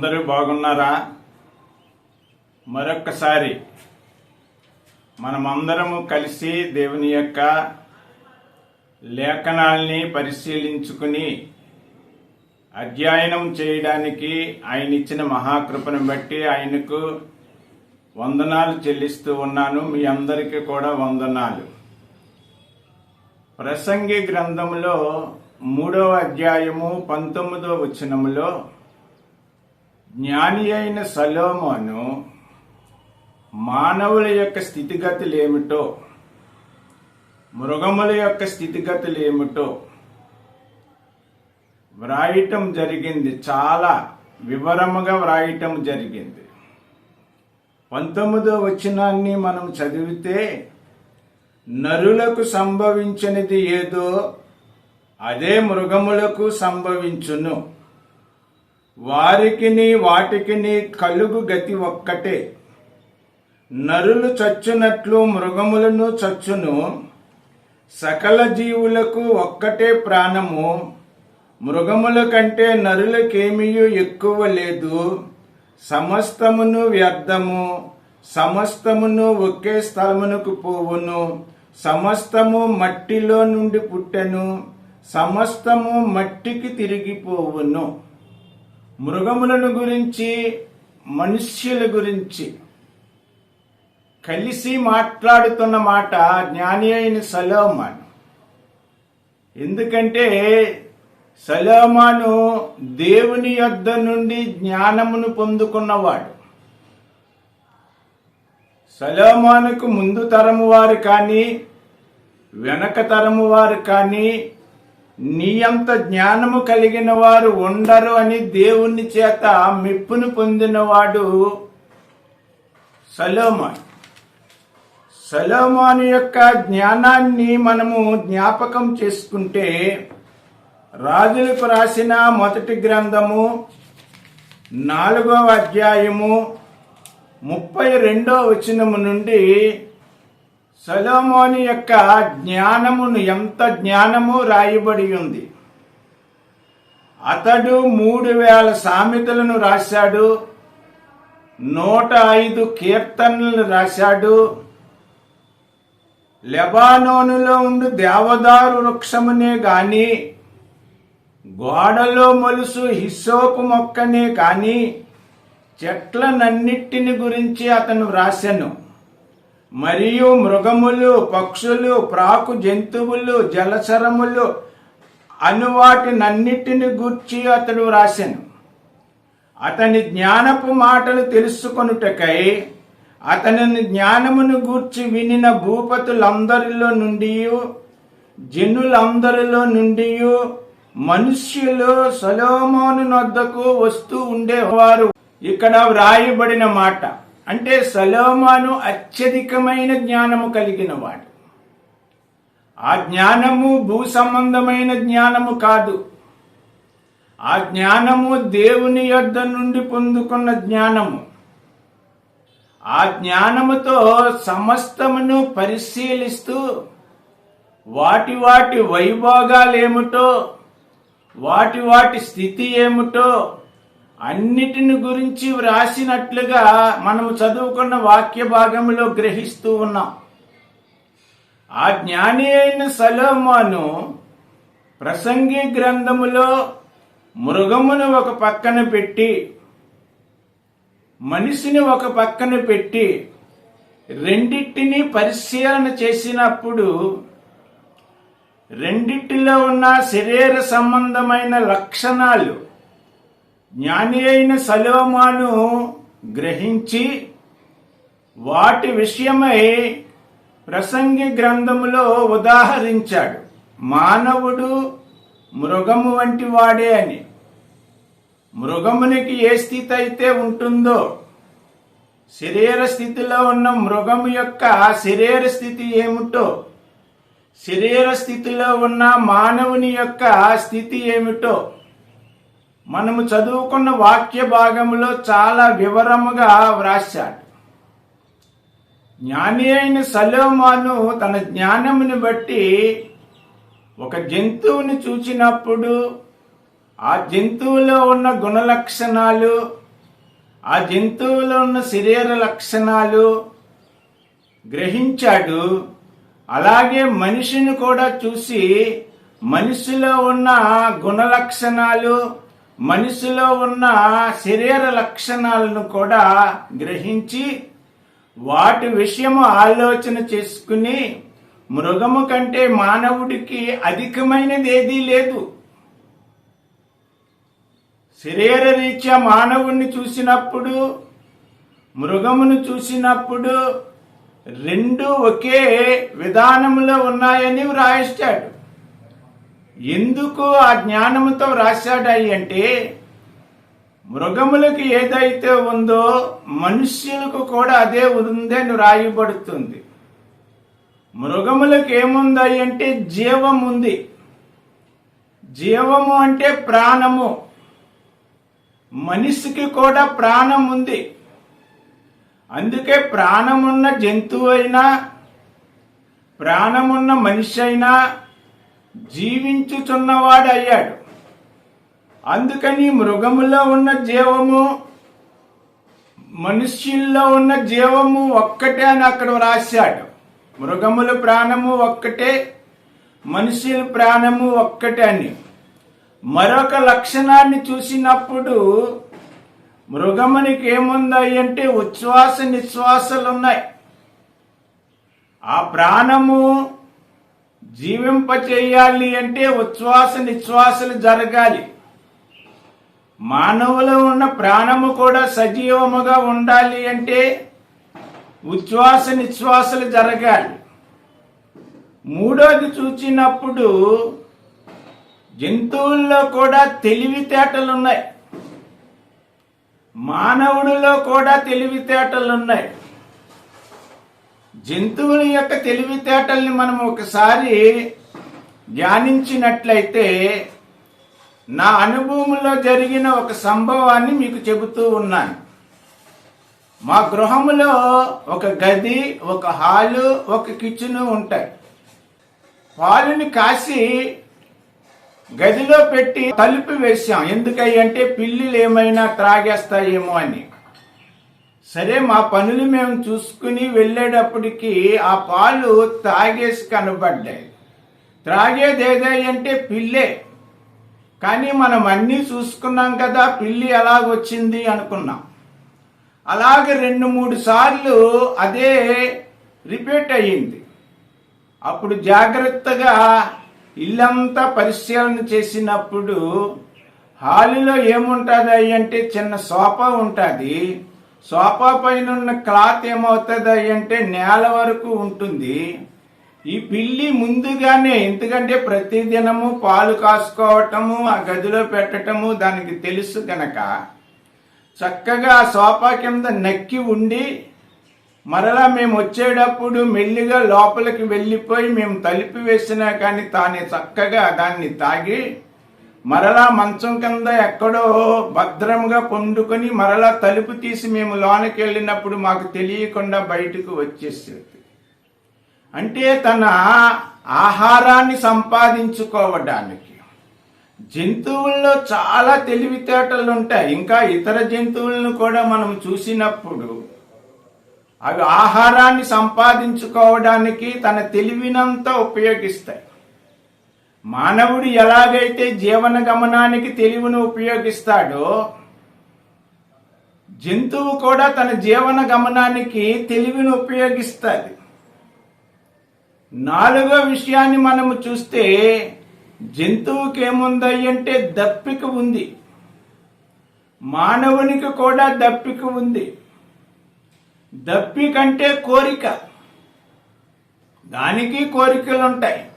అందరూ బాగున్నారా? మరొక్కసారి మనమందరము కలిసి దేవుని యొక్క లేఖనాల్ని పరిశీలించుకుని అధ్యయనం చేయడానికి ఆయన ఇచ్చిన మహాకృపను బట్టి ఆయనకు వందనాలు చెల్లిస్తూ ఉన్నాను. మీ అందరికీ కూడా వందనాలు. ప్రసంగి గ్రంథంలో మూడవ అధ్యాయము పంతొమ్మిదవ వచనములో జ్ఞాని అయిన సలోమోను మానవుల యొక్క స్థితిగతులు ఏమిటో మృగముల యొక్క స్థితిగతులు ఏమిటో వ్రాయటం జరిగింది. చాలా వివరముగా వ్రాయటం జరిగింది. పంతొమ్మిదో వచనాన్ని మనం చదివితే నరులకు సంభవించినది ఏదో అదే మృగములకు సంభవించును. వారికిని వాటికిని కలుగు గతి ఒక్కటే. నరులు చచ్చునట్లు మృగములను చచ్చును. సకల జీవులకు ఒక్కటే ప్రాణము. మృగముల కంటే నరులకేమీ ఎక్కువ లేదు. సమస్తమును వ్యర్థము. సమస్తమును ఒకే స్థలమునకు పోవును. సమస్తము మట్టిలో నుండి పుట్టెను. సమస్తము మట్టికి తిరిగిపోవును. మృగములను గురించి మనుష్యుల గురించి కలిసి మాట్లాడుతున్న మాట జ్ఞాని అయిన సలోమాన్. ఎందుకంటే సలోమాను దేవుని యొద్ద నుండి జ్ఞానమును పొందుకున్నవాడు. సలోమానుకు ముందు తరము వారు కానీ వెనక తరము వారు కానీ నీ అంత జ్ఞానము కలిగిన వారు ఉండరు అని దేవుని చేత మెప్పును పొందినవాడు సలోమాన్. సలోమాను యొక్క జ్ఞానాన్ని మనము జ్ఞాపకం చేసుకుంటే రాజులకు రాసిన మొదటి గ్రంథము నాలుగవ అధ్యాయము ముప్పై రెండో వచనము నుండి సలోమోని యొక్క జ్ఞానమును ఎంత జ్ఞానము రాయబడి ఉంది? అతడు మూడు వేల సామెతలను రాశాడు నూట ఐదు కీర్తనలు రాశాడు లెబానోనులో ఉండు దేవదారు వృక్షమునే గాని గోడలో మొలుసు హిస్సోపు మొక్కనే కాని చెట్లనన్నిటిని గురించి అతను రాశాను మరియు మృగములు పక్షులు ప్రాకు జంతువులు జలచరములు అనువాటినన్నిటిని గూర్చి అతడు వ్రాసాను. అతని జ్ఞానపు మాటలు తెలుసుకొనుటకై అతనిని జ్ఞానమును గూర్చి వినిన భూపతులందరిలో నుండి జనులందరిలో నుండి మనుష్యులు సలోమోను నొద్దకు వస్తూ ఉండేవారు. ఇక్కడ వ్రాయబడిన మాట అంటే సలోమాను అత్యధికమైన జ్ఞానము కలిగిన వాడు ఆ జ్ఞానము భూ సంబంధమైన జ్ఞానము కాదు. ఆ జ్ఞానము దేవుని యొద్ద నుండి పొందుకున్న జ్ఞానము. ఆ జ్ఞానముతో సమస్తమును పరిశీలిస్తూ వాటి వాటి వైభోగాలేమిటో వాటి వాటి స్థితి ఏమిటో అన్నిటిని గురించి వ్రాసినట్లుగా మనము చదువుకున్న వాక్య భాగంలో గ్రహిస్తూ ఉన్నాం. ఆ జ్ఞాని అయిన సలోమాను ప్రసంగి గ్రంథములో మృగమును ఒక పక్కన పెట్టి మనిషిని ఒక పక్కన పెట్టి రెండిటిని పరిశీలన చేసినప్పుడు రెండిటిలో ఉన్న శరీర సంబంధమైన లక్షణాలు జ్ఞాని అయిన సలోమాను గ్రహించి వాటి విషయమై ప్రసంగి గ్రంథములో ఉదాహరించాడు. మానవుడు మృగము వంటి వాడే అని. మృగమునికి ఏ స్థితి అయితే ఉంటుందో శరీర స్థితిలో ఉన్న మృగము యొక్క శరీర స్థితి ఏమిటో శరీర స్థితిలో ఉన్న మానవుని యొక్క స్థితి ఏమిటో మనము చదువుకున్న వాక్య భాగంలో చాలా వివరముగా వ్రాశాడు. జ్ఞాని అయిన సలోమాను తన జ్ఞానముని బట్టి ఒక జంతువుని చూచినప్పుడు ఆ జంతువులో ఉన్న గుణలక్షణాలు ఆ జంతువులో ఉన్న శరీర లక్షణాలు గ్రహించాడు. అలాగే మనిషిని కూడా చూసి మనిషిలో ఉన్న గుణలక్షణాలు మనిషిలో ఉన్న శరీర లక్షణాలను కూడా గ్రహించి వాటి విషయము ఆలోచన చేసుకుని మృగము కంటే మానవుడికి అధికమైనది ఏదీ లేదు. శరీర రీత్యా మానవుణ్ణి చూసినప్పుడు మృగమును చూసినప్పుడు రెండు ఒకే విధానంలో ఉన్నాయని వ్రాయిస్తాడు. ఎందుకు ఆ జ్ఞానముతో రాశాడాయి అంటే మృగములకు ఏదైతే ఉందో మనుష్యులకు కూడా అదే ఉందని రాయబడుతుంది మృగములకు ఏముంది అంటే జీవం ఉంది జీవము అంటే ప్రాణము. మనిషికి కూడా ప్రాణం ఉంది అందుకే ప్రాణమున్న జంతువు అయినా ప్రాణమున్న మనిషి అయినా జీవించుచున్నవాడు అయ్యాడు అందుకని మృగములో ఉన్న జీవము మనుష్యుల్లో ఉన్న జీవము ఒక్కటే అని అక్కడ వ్రాశాడు. మృగముల ప్రాణము ఒక్కటే మనుషుల ప్రాణము ఒక్కటే అని. మరొక లక్షణాన్ని చూసినప్పుడు మృగమునికి ఏముంది అంటే ఉచ్ఛ్వాస నిశ్వాసలు ఉన్నాయి ఆ ప్రాణము జీవింపచేయాలి అంటే ఉచ్ఛ్వాస నిశ్వాసలు జరగాలి. మానవులో ఉన్న ప్రాణము కూడా సజీవముగా ఉండాలి అంటే ఉచ్ఛ్వాస నిశ్వాసలు జరగాలి. మూడోది చూచినప్పుడు జంతువుల్లో కూడా తెలివితేటలు ఉన్నాయి మానవుడిలో కూడా తెలివితేటలు ఉన్నాయి జంతువుల యొక్క తెలివితేటల్ని మనం ఒకసారి ధ్యానించినట్లయితే నా అనుభవంలో జరిగిన ఒక సంభవాన్ని మీకు చెబుతూ ఉన్నాను. మా గృహంలో ఒక గది ఒక హాలు ఒక కిచెన్ ఉంటాయి. పాలుని కాసి గదిలో పెట్టి తలుపు వేసాం ఎందుకంటే పిల్లులు ఏమైనా త్రాగేస్తాయేమో అని. సరే మా పనులు మేము చూసుకుని వెళ్ళేటప్పటికి ఆ పాలు తాగేసి కనబడ్డాయి. త్రాగేది ఏదంటే పిల్లే. కానీ మనం అన్నీ చూసుకున్నాం కదా పిల్లి ఎలాగొచ్చింది అనుకున్నాం. అలాగే రెండు మూడు సార్లు అదే రిపీట్ అయ్యింది. అప్పుడు జాగ్రత్తగా ఇల్లంతా పరిశీలన చేసినప్పుడు హాలులో ఏముంటుంది అంటే చిన్న సోఫా ఉంటుంది. సోఫా పైన ఉన్న క్లాత్ ఏమవుతుంది అంటే నేల వరకు ఉంటుంది. ఈ పిల్లి ముందుగానే ఎందుకంటే ప్రతిదినము పాలు కాసుకోవటము ఆ గదిలో పెట్టటము దానికి తెలుసు గనక చక్కగా ఆ సోఫా కింద నక్కి ఉండి మరలా మేము వచ్చేటప్పుడు మెల్లిగా లోపలికి వెళ్ళిపోయి మేము తలిపి వేసినా కానీ తానే చక్కగా దాన్ని తాగి మరలా మంచం కింద ఎక్కడో భద్రంగా పండుకొని మరలా తలుపు తీసి మేము లోనకి వెళ్ళినప్పుడు మాకు తెలియకుండా బయటకు వచ్చేసేది. అంటే తన ఆహారాన్ని సంపాదించుకోవడానికి. జంతువుల్లో చాలా తెలివితేటలు ఉంటాయి. ఇంకా ఇతర జంతువులను కూడా మనం చూసినప్పుడు అవి ఆహారాన్ని సంపాదించుకోవడానికి తన తెలివినంతా ఉపయోగిస్తాయి. మానవుడు ఎలాగైతే జీవన గమనానికి తెలివిని ఉపయోగిస్తాడో జంతువు కూడా తన జీవన గమనానికి తెలివిని ఉపయోగిస్తుంది. నాలుగో విషయాన్ని మనము చూస్తే జంతువుకి ఏముంది అంటే దప్పిక ఉంది. మానవునికి కూడా దప్పిక ఉంది. దప్పికంటే కోరిక. దానికి కోరికలు ఉంటాయి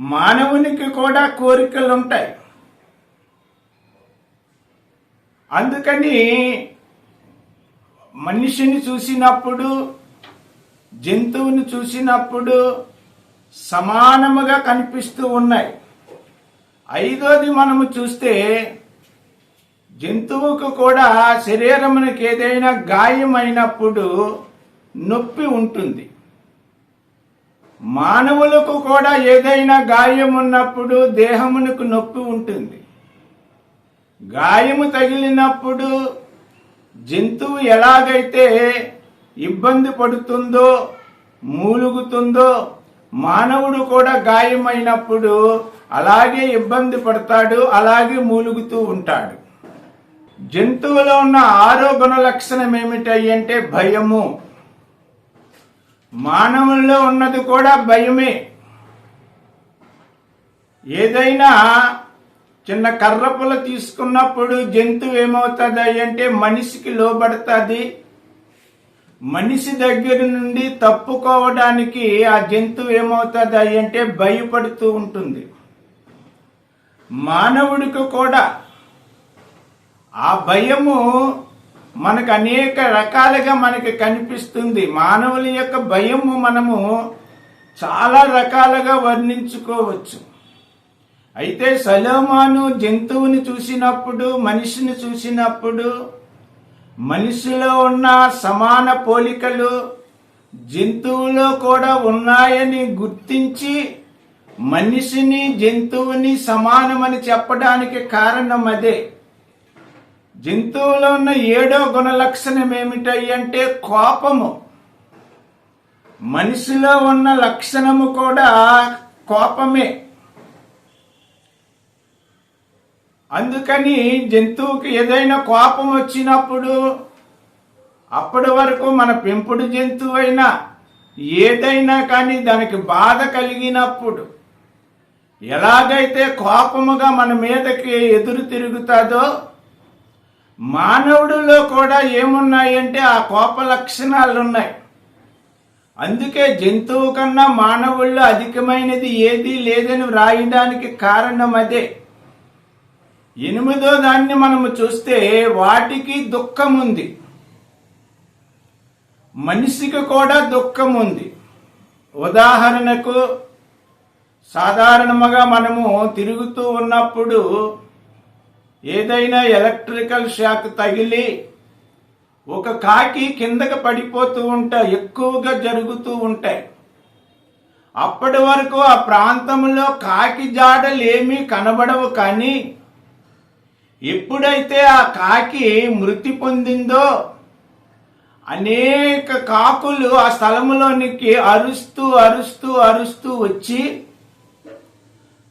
మానవునికి కూడా కోరికలు ఉంటాయి అందుకని మనిషిని చూసినప్పుడు జంతువుని చూసినప్పుడు సమానముగా కనిపిస్తూ ఉన్నాయి. ఐదోది మనము చూస్తే జంతువుకు కూడా శరీరమునికి ఏదైనా గాయమైనప్పుడు నొప్పి ఉంటుంది. మానవులకు కూడా ఏదైనా గాయం ఉన్నప్పుడు దేహమునకు నొప్పి ఉంటుంది. గాయము తగిలినప్పుడు జంతువు ఎలాగైతే ఇబ్బంది పడుతుందో మూలుగుతుందో మానవుడు కూడా గాయమైనప్పుడు అలాగే ఇబ్బంది పడతాడు అలాగే మూలుగుతూ ఉంటాడు. జంతువులో ఉన్న ఆరో గుణ లక్షణం ఏమిటై భయము. మానవుల్లో ఉన్నది కూడా భయమే. ఏదైనా చిన్న కర్రపుల తీసుకున్నప్పుడు జంతువు ఏమవుతుంది అంటే మనిషికి లోబడుతుంది. మనిషి దగ్గర నుండి తప్పుకోవడానికి ఆ జంతువు ఏమవుతుంది అంటే భయపడుతూ ఉంటుంది. మానవుడికి కూడా ఆ భయము మనకు అనేక రకాలుగా మనకి కనిపిస్తుంది. మానవుల యొక్క భయము మనము చాలా రకాలుగా వర్ణించుకోవచ్చు. అయితే సలోమాను జంతువుని చూసినప్పుడు మనిషిని చూసినప్పుడు మనిషిలో ఉన్న సమాన పోలికలు జంతువులో కూడా ఉన్నాయని గుర్తించి మనిషిని జంతువుని సమానమని చెప్పడానికి కారణం అదే. జంతువులో ఉన్న ఏడో గుణ లక్షణం ఏమిటై అంటే కోపము. మనిషిలో ఉన్న లక్షణము కూడా కోపమే. అందుకని జంతువుకి ఏదైనా కోపం వచ్చినప్పుడు అప్పటి వరకు మన పెంపుడు జంతువు అయినా ఏదైనా కానీ దానికి బాధ కలిగినప్పుడు ఎలాగైతే కోపముగా మన మీదకి ఎదురు తిరుగుతుందో మానవుడిలో కూడా ఏమున్నాయంటే ఆ కోప లక్షణాలు ఉన్నాయి అందుకే జంతువు కన్నా మానవుల్లో అధికమైనది ఏదీ లేదని వ్రాయడానికి కారణం అదే. ఎనిమిదో దాన్ని మనము చూస్తే వాటికి దుఃఖం ఉంది మనిషికి కూడా దుఃఖం ఉంది ఉదాహరణకు సాధారణముగా మనము తిరుగుతూ ఉన్నప్పుడు ఏదైనా ఎలక్ట్రికల్ షాక్ తగిలి ఒక కాకి కిందకి పడిపోతూ ఉంటాయి ఎక్కువగా జరుగుతూ ఉంటాయి అప్పటి వరకు ఆ ప్రాంతంలో కాకి జాడలు ఏమీ కనబడవు కానీ ఎప్పుడైతే ఆ కాకి మృతి పొందిందో అనేక కాకులు ఆ స్థలంలోనికి అరుస్తూ అరుస్తూ అరుస్తూ వచ్చి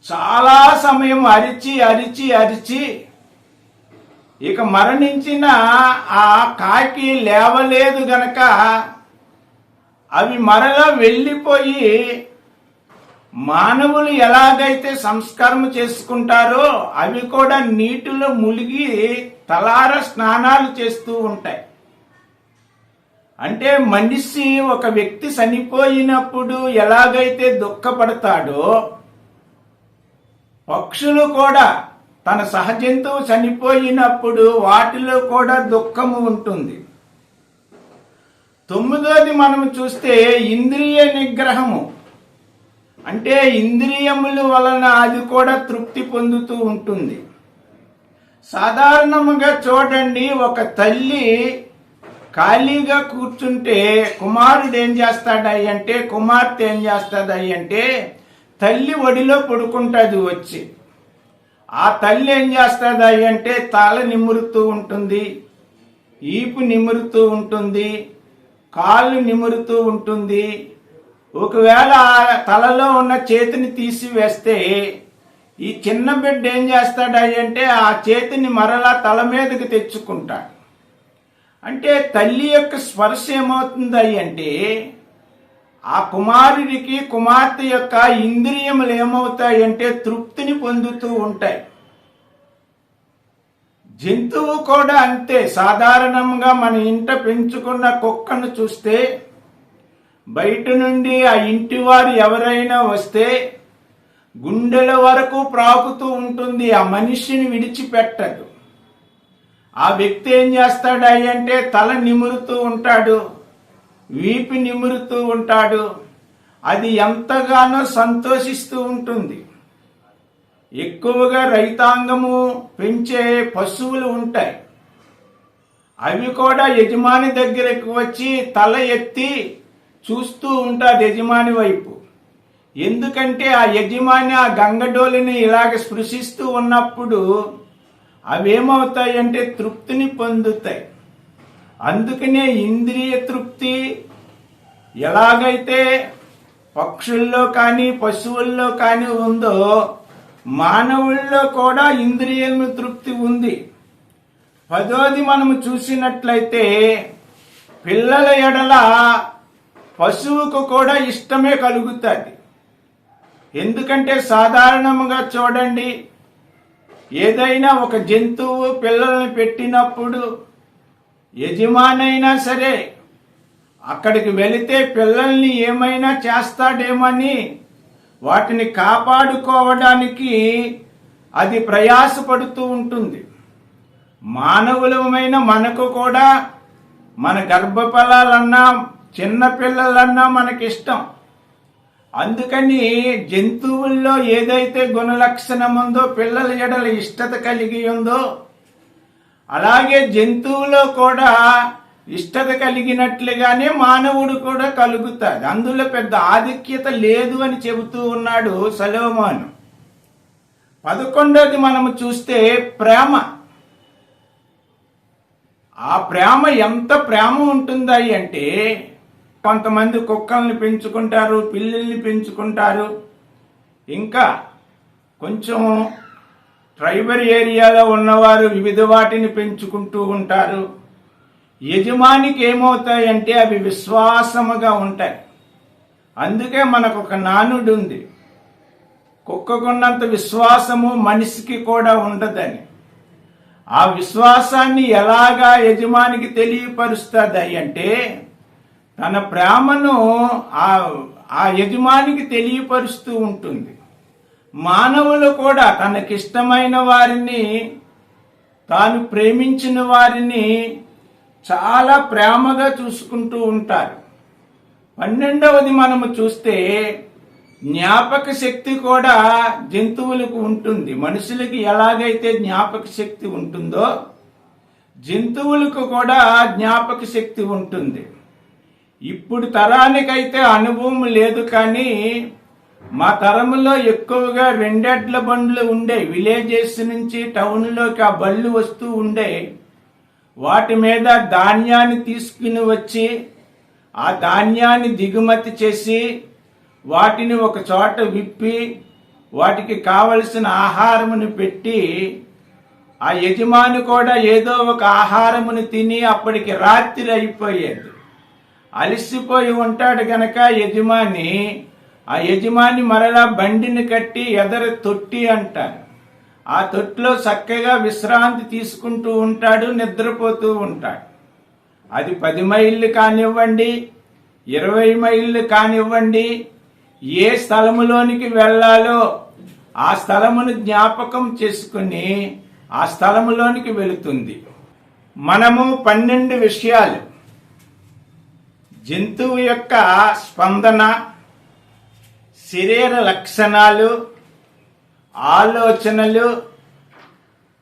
చాలా సమయం అరిచి అరిచి అరిచి ఇక మరణించిన ఆ కాకి లేవలేదు గనక అవి మరలా వెళ్ళిపోయి మానవులు ఎలాగైతే సంస్కారం చేసుకుంటారో అవి కూడా నీటిలో ములిగి తలార స్నానాలు చేస్తూ ఉంటాయి. అంటే మనిషి ఒక వ్యక్తి చనిపోయినప్పుడు ఎలాగైతే దుఃఖపడతాడో పక్షులు కూడా తన సహజంతువు చనిపోయినప్పుడు వాటిలో కూడా దుఃఖము ఉంటుంది. తొమ్మిదోది మనం చూస్తే ఇంద్రియ నిగ్రహము. అంటే ఇంద్రియముల వలన అది కూడా తృప్తి పొందుతూ ఉంటుంది. సాధారణముగా చూడండి ఒక తల్లి ఖాళీగా కూర్చుంటే కుమారుడు ఏం చేస్తాడై అంటే కుమార్తె ఏం చేస్తాడయ్యంటే అంటే తల్లి ఒడిలో పడుకుంటుంది వచ్చి. ఆ తల్లి ఏం చేస్తుంది అంటే తల నిమురుతూ ఉంటుంది ఈపు నిమురుతూ ఉంటుంది కాళ్ళు నిమురుతూ ఉంటుంది. ఒకవేళ ఆ తలలో ఉన్న చేతిని తీసివేస్తే ఈ చిన్న బిడ్డ ఏం చేస్తాడు అంటే ఆ చేతిని మరలా తల మీదకి తెచ్చుకుంటాడు. అంటే తల్లి యొక్క స్పర్శ ఏమవుతుంది అంటే ఆ కుమారుడికి కుమార్తె యొక్క ఇంద్రియములు ఏమవుతాయంటే తృప్తిని పొందుతూ ఉంటాయి. జంతువు కూడా అంతే. సాధారణంగా మన ఇంట పెంచుకున్న కుక్కను చూస్తే బయట నుండి ఆ ఇంటి వారు ఎవరైనా వస్తే గుండెల వరకు ప్రాకుతూ ఉంటుంది. ఆ మనిషిని విడిచిపెట్టదు. ఆ వ్యక్తి ఏం చేస్తాడు అంటే తల నిమురుతూ ఉంటాడు. వీపి నిమురుతూ ఉంటాడు. అది ఎంతగానో సంతోషిస్తూ ఉంటుంది. ఎక్కువగా రైతాంగము పెంచే పశువులు ఉంటాయి. అవి కూడా యజమాని దగ్గరకు వచ్చి తల ఎత్తి చూస్తూ ఉంటుంది యజమాని వైపు. ఎందుకంటే ఆ యజమాని ఆ గంగడోలిని ఇలాగ స్పృశిస్తూ ఉన్నప్పుడు అవేమవుతాయి అంటే తృప్తిని పొందుతాయి. అందుకనే ఇంద్రియ తృప్తి ఎలాగైతే పక్షుల్లో కానీ పశువుల్లో కానీ ఉందో మానవుల్లో కూడా ఇంద్రియం తృప్తి ఉంది. పదోది మనము చూసినట్లయితే పిల్లల ఎడల పశువుకు కూడా ఇష్టమే కలుగుతుంది. ఎందుకంటే సాధారణంగా చూడండి ఏదైనా ఒక జంతువు పిల్లల్ని పెట్టినప్పుడు యజమానైనా సరే అక్కడికి వెళితే పిల్లల్ని ఏమైనా చేస్తాడేమని వాటిని కాపాడుకోవడానికి అది ప్రయాసపడుతూ ఉంటుంది. మానవులమైన మనకు కూడా మన గర్భఫలాలన్నా చిన్నపిల్లలన్నా మనకిష్టం. అందుకని జంతువుల్లో ఏదైతే గుణలక్షణం ఉందో పిల్లల ఎడల ఇష్టత కలిగి ఉందో అలాగే జంతువులో కూడా ఇష్టత కలిగినట్లుగానే మానవుడు కూడా కలుగుతాడు. అందులో పెద్ద ఆధిక్యత లేదు అని చెబుతూ ఉన్నాడు సలోమాను. పదకొండోది మనము చూస్తే ప్రేమ. ఆ ప్రేమ ఎంత ప్రేమ ఉంటుందాయి అంటే కొంతమంది కుక్కల్ని పెంచుకుంటారు పిల్లల్ని పెంచుకుంటారు. ఇంకా కొంచెం ట్రైబల్ ఏరియాలో ఉన్నవారు వివిధ వాటిని పెంచుకుంటూ ఉంటారు. యజమానికి ఏమవుతాయంటే అవి విశ్వాసముగా ఉంటాయి. అందుకే మనకు ఒక నానుడు ఉంది కుక్కకున్నంత విశ్వాసము మనిషికి కూడా ఉండదని. ఆ విశ్వాసాన్ని ఎలాగా యజమానికి తెలియపరుస్తుంది అంటే తన ప్రేమను ఆ ఆ యజమానికి తెలియపరుస్తూ ఉంటుంది. మానవులు కూడా తనకిష్టమైన వారిని తాను ప్రేమించిన వారిని చాలా ప్రేమగా చూసుకుంటూ ఉంటారు. పన్నెండవది మనము చూస్తే జ్ఞాపక శక్తి కూడా జంతువులకు ఉంటుంది. మనుషులకి ఎలాగైతే జ్ఞాపక శక్తి ఉంటుందో జంతువులకు కూడా జ్ఞాపక శక్తి ఉంటుంది. ఇప్పుడు తరానికైతే అనుభవం లేదు కానీ మా తరంలో ఎక్కువగా రెండెడ్ల బండ్లు ఉండే విలేజెస్ నుంచి టౌన్లోకి ఆ బళ్ళు వస్తూ ఉండే వాటి మీద ధాన్యాన్ని తీసుకుని వచ్చి ఆ ధాన్యాన్ని దిగుమతి చేసి వాటిని ఒక చోట విప్పి వాటికి కావలసిన ఆహారమును పెట్టి ఆ యజమాని కూడా ఏదో ఒక ఆహారమును తిని అప్పటికి రాత్రి అయిపోయేది. అలసిపోయి ఉంటాడు గనక యజమాని ఆ యజమాని మరలా బండిని కట్టి ఎదర తొట్టి అంటారు. ఆ తొట్టిలో చక్కగా విశ్రాంతి తీసుకుంటూ ఉంటాడు నిద్రపోతూ ఉంటాడు. అది పది మైళ్ళు కానివ్వండి ఇరవై మైళ్ళు కానివ్వండి ఏ స్థలములోనికి వెళ్ళాలో ఆ స్థలమును జ్ఞాపకం చేసుకుని ఆ స్థలములోనికి వెళుతుంది. మనము పన్నెండు విషయాలు. జంతువు యొక్క స్పందన శరీర లక్షణాలు ఆలోచనలు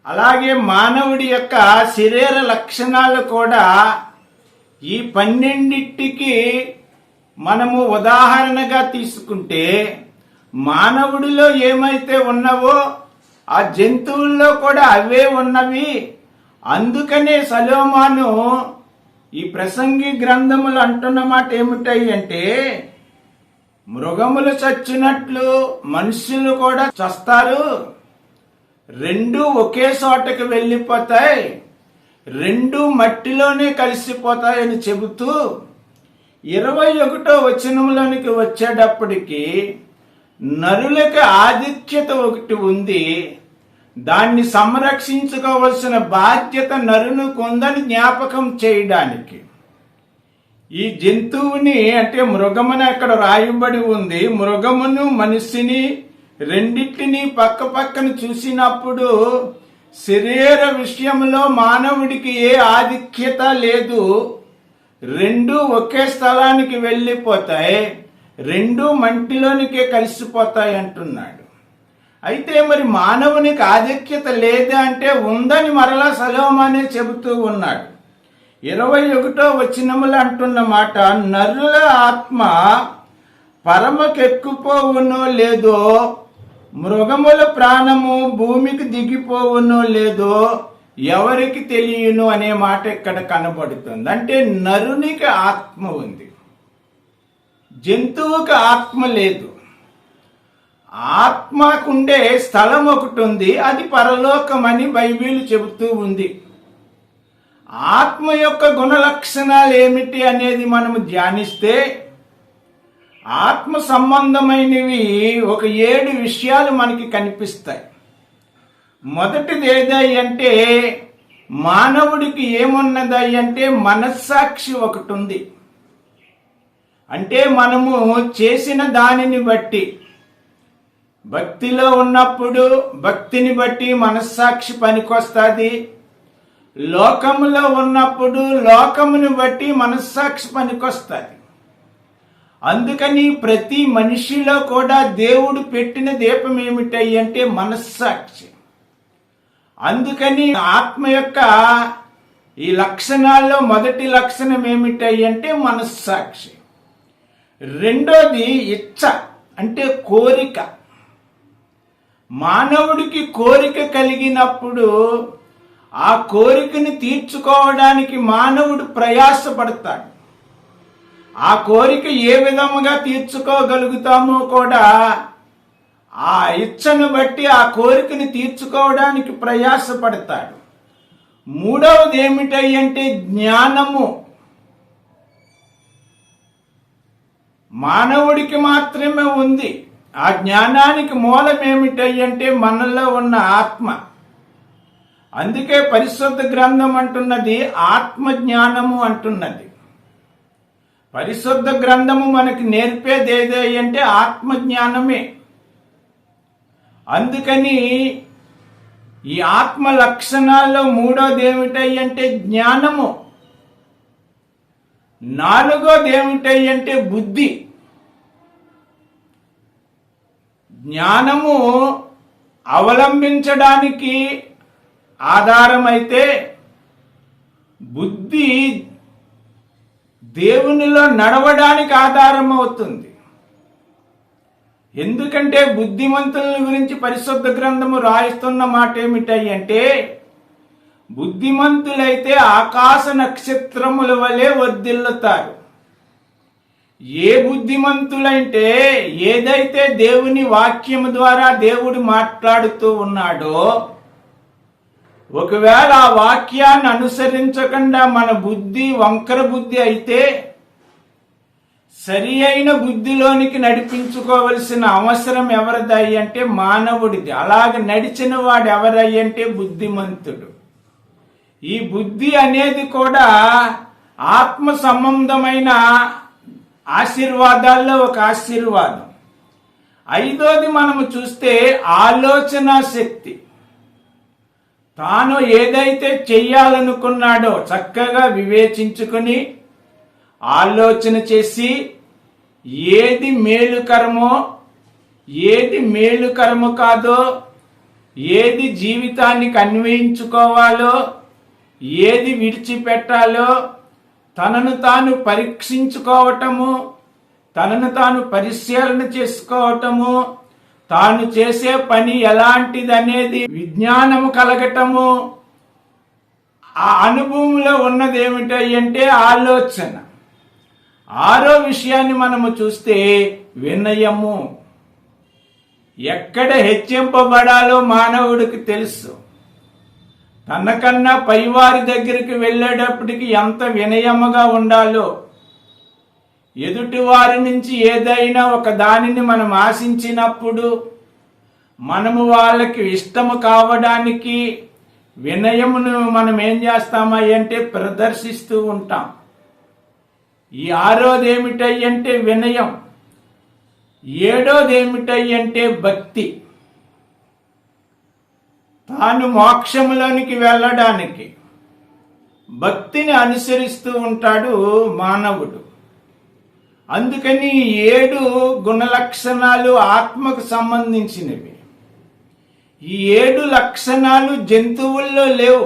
అలాగే మానవుడి యొక్క శరీర లక్షణాలు కూడా ఈ పన్నెండింటికి మనము ఉదాహరణగా తీసుకుంటే మానవుడిలో ఏమైతే ఉన్నవో ఆ జంతువుల్లో కూడా అవే ఉన్నవి. అందుకనే సలోమాను ఈ ప్రసంగి గ్రంథములు అంటున్న మాట ఏమిటాయి అంటే మృగములు చచ్చినట్లు మనుషులు కూడా చస్తారు. రెండు ఒకే చోటకి వెళ్ళిపోతాయి. రెండు మట్టిలోనే కలిసిపోతాయని చెబుతూ ఇరవై ఒకటో వచనంలోనికి వచ్చేటప్పటికి నరులకు ఆధిక్యత ఒకటి ఉంది. దాన్ని సంరక్షించుకోవలసిన బాధ్యత నరును కొందని జ్ఞాపకం చేయడానికి. ఈ జంతువుని అంటే మృగమని అక్కడ రాయబడి ఉంది మృగమును మనిషిని రెండింటిని పక్క పక్కన చూసినప్పుడు శరీర విషయంలో మానవుడికి ఏ ఆధిక్యత లేదు. రెండు ఒకే స్థలానికి వెళ్ళిపోతాయి రెండు మంటిలోనికే కలిసిపోతాయి అంటున్నాడు. అయితే మరి మానవునికి ఆధిక్యత లేదా అంటే ఉందని మరలా సలోమానే చెబుతూ ఉన్నాడు. ఇరవై ఒకటో వచనములు అంటున్న మాట నరుల ఆత్మ పరమకెక్కుపోవునో లేదో మృగముల ప్రాణము భూమికి దిగిపోవునో లేదో ఎవరికి తెలియను అనే మాట ఇక్కడ కనబడుతుంది. అంటే నరునికి ఆత్మ ఉంది. జంతువుకి ఆత్మ లేదు. ఆత్మకుండే స్థలం ఒకటి ఉంది అది పరలోకమని బైబిల్ చెబుతూ ఉంది. ఆత్మ యొక్క గుణ లక్షణాలు ఏమిటి అనేది మనము ధ్యానిస్తే ఆత్మ సంబంధమైనవి ఒక ఏడు విషయాలు మనకి కనిపిస్తాయి. మొదటిది ఏదై అంటే మానవుడికి ఏమున్నదై అంటే మనస్సాక్షి ఒకటి ఉంది అంటే మనము చేసిన దానిని బట్టి భక్తిలో ఉన్నప్పుడు భక్తిని బట్టి మనస్సాక్షి పనికొస్తుంది. లోకంలో ఉన్నప్పుడు లోకముని బట్టి మనస్సాక్షి పనికొస్తుంది అందుకని ప్రతి మనిషిలో కూడా దేవుడు పెట్టిన దీపం ఏమిటై అంటే మనస్సాక్షి. అందుకని ఆత్మ యొక్క ఈ లక్షణాల్లో మొదటి లక్షణం ఏమిటై అంటే మనస్సాక్షి. రెండోది ఇచ్చ అంటే కోరిక. మానవుడికి కోరిక కలిగినప్పుడు ఆ కోరికని తీర్చుకోవడానికి మానవుడు ప్రయాసపడతాడు. ఆ కోరిక ఏ విధముగా తీర్చుకోగలుగుతామో కూడా ఆ ఇచ్చను బట్టి ఆ కోరికని తీర్చుకోవడానికి ప్రయాసపడతాడు. మూడవది ఏమిటై అంటే జ్ఞానము. మానవుడికి మాత్రమే ఉంది. ఆ జ్ఞానానికి మూలం ఏమిటంటే మనలో ఉన్న ఆత్మ. అందుకే పరిశుద్ధ గ్రంథం అంటున్నది ఆత్మజ్ఞానము అంటున్నది. పరిశుద్ధ గ్రంథము మనకి నేర్పేది ఏదే అంటే ఆత్మజ్ఞానమే. అందుకని ఈ ఆత్మ లక్షణాల్లో మూడోది ఏమిటై అంటే జ్ఞానము. నాలుగోది ఏమిటై అంటే బుద్ధి. జ్ఞానము అవలంబించడానికి ఆధారమైతే బుద్ధి దేవునిలో నడవడానికి ఆధారం అవుతుంది. ఎందుకంటే బుద్ధిమంతుల గురించి పరిశుద్ధ గ్రంథము రాయిస్తున్న మాట ఏమిటై అంటే బుద్ధిమంతులైతే ఆకాశ నక్షత్రముల వలె వర్ధిల్లుతారు. ఏ బుద్ధిమంతులంటే ఏదైతే దేవుని వాక్యము ద్వారా దేవుడు మాట్లాడుతూ ఉన్నాడో ఒకవేళ ఆ వాక్యాన్ని అనుసరించకుండా మన బుద్ధి వంకర బుద్ధి అయితే సరి అయిన బుద్ధిలోనికి నడిపించుకోవలసిన అవసరం ఎవరిదై అంటే మానవుడిది. అలాగ నడిచిన వాడు ఎవరయ్యంటే బుద్ధిమంతుడు. ఈ బుద్ధి అనేది కూడా ఆత్మ సంబంధమైన ఆశీర్వాదాల్లో ఒక ఆశీర్వాదం. ఐదోది మనము చూస్తే ఆలోచన శక్తి. తాను ఏదైతే చెయ్యాలనుకున్నాడో చక్కగా వివేచించుకుని ఆలోచన చేసి ఏది మేలుకరమో ఏది మేలుకరము కాదో ఏది జీవితానికి అన్వయించుకోవాలో ఏది విడిచిపెట్టాలో తనను తాను పరీక్షించుకోవటము తనను తాను పరిశీలన చేసుకోవటము తాను చేసే పని ఎలాంటిదనేది విజ్ఞానము కలగటము ఆ అనుభవంలో ఉన్నది ఏమిటంటే ఆలోచన. ఆరో విషయాన్ని మనము చూస్తే వినయము. ఎక్కడ హెచ్చింపబడాలో మానవుడికి తెలుసు. తనకన్నా పైవారి దగ్గరికి వెళ్ళేటప్పటికి ఎంత వినయముగా ఉండాలో ఎదుటి వారి నుంచి ఏదైనా ఒక దానిని మనం ఆశించినప్పుడు మనము వాళ్ళకి ఇష్టము కావడానికి వినయమును మనం ఏం చేస్తామా అంటే ప్రదర్శిస్తూ ఉంటాం. ఈ ఆరోది ఏమిటయ్యంటే వినయం. ఏడోది ఏమిటయ్యంటే భక్తి. తాను మోక్షములోనికి వెళ్ళడానికి భక్తిని అనుసరిస్తూ ఉంటాడు మానవుడు. అందుకని ఏడు గుణ లక్షణాలు ఆత్మకు సంబంధించినవి. ఈ ఏడు లక్షణాలు జంతువుల్లో లేవు.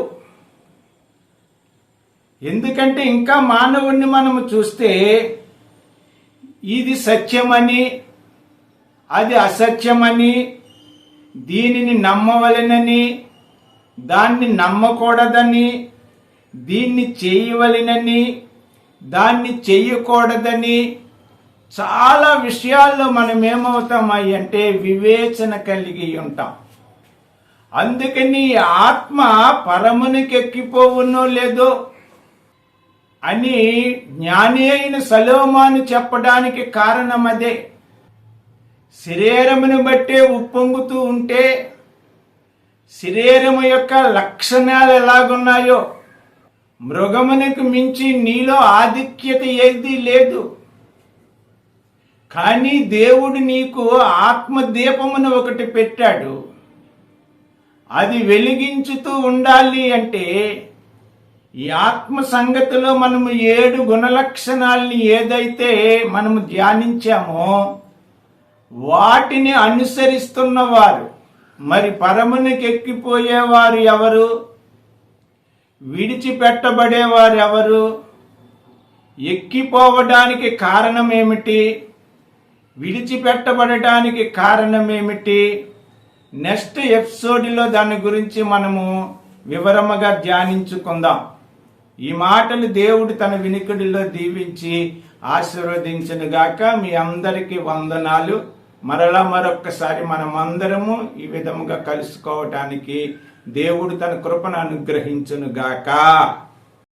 ఎందుకంటే ఇంకా మానవుణ్ణి మనము చూస్తే ఇది సత్యమని అది అసత్యమని దీనిని నమ్మవలెనని దాన్ని నమ్మకూడదని దీన్ని చేయవలెనని దాన్ని చేయకూడదని చాలా విషయాల్లో మనం ఏమవుతామై అంటే వివేచన కలిగి ఉంటాం. అందుకని ఆత్మ పరమునికి ఎక్కిపోవునో లేదో అని జ్ఞాని అయిన సలోమాను చెప్పడానికి కారణం అదే శరీరమును బట్టే ఉప్పొంగుతూ ఉంటే శరీరము యొక్క లక్షణాలు ఎలాగున్నాయో? మృగమునకు మించి నీలో ఆధిక్యత ఏది లేదు. కానీ దేవుడు నీకు ఆత్మదీపమును ఒకటి పెట్టాడు. అది వెలిగించుతూ ఉండాలి అంటే ఈ ఆత్మ సంగతిలో మనము ఏడు గుణలక్షణాలని ఏదైతే మనము ధ్యానించామో వాటిని అనుసరిస్తున్నవారు మరి పరమునికి ఎక్కిపోయేవారు ఎవరు? విడిచిపెట్టబడేవారు ఎవరు? ఎక్కిపోవడానికి కారణం ఏమిటి? విడిచిపెట్టబడటానికి కారణం ఏమిటి నెక్స్ట్ ఎపిసోడ్లో దాని గురించి మనము వివరముగా ధ్యానించుకుందాం. ఈ మాటలు దేవుడు తన వినికిడిలో దీవించి ఆశీర్వదించనుగాక మీ అందరికీ వందనాలు. మరలా మరొక్కసారి మనం అందరము ఈ విధముగా కలుసుకోవటానికి దేవుడు తన కృపను అనుగ్రహించునుగాక.